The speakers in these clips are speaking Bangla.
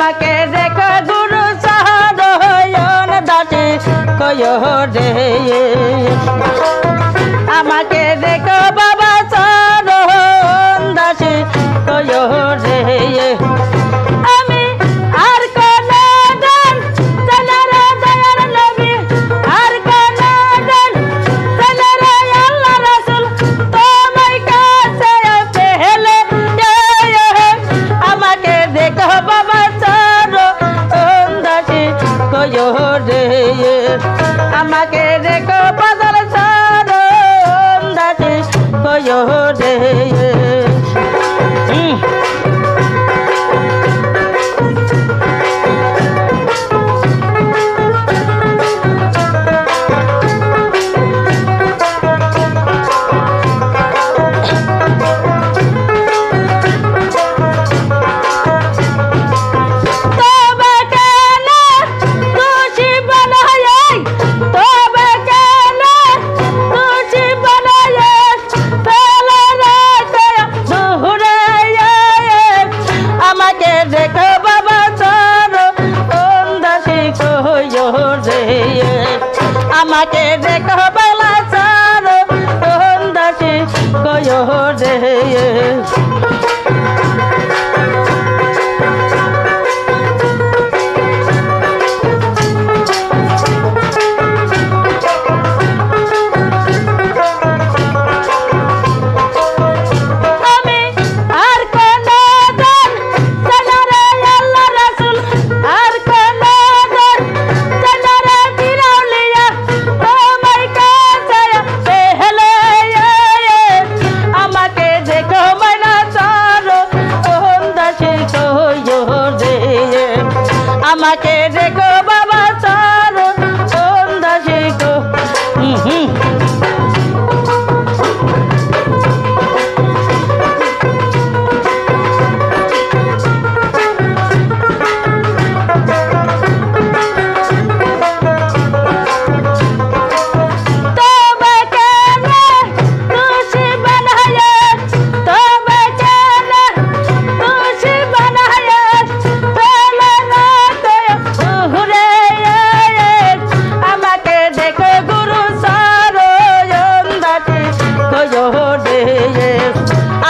আমাকে দেখো গুরু সহরয়ন দাসী কয় রে। আমাকে দেখো দেখো বাবা সারো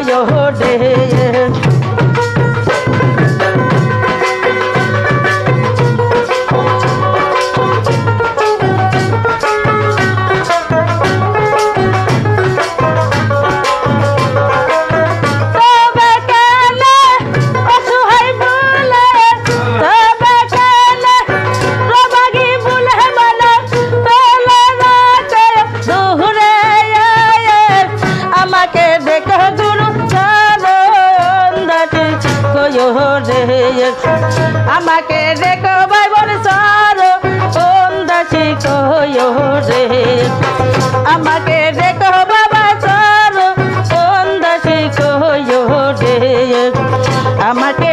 কয়ো আমাকে দেখো ভাই বাইবল সার সন্দাসী কয়ো রে। আমাকে দেখো বাবা সার সন্দাসী কয়ো রে। আমাকে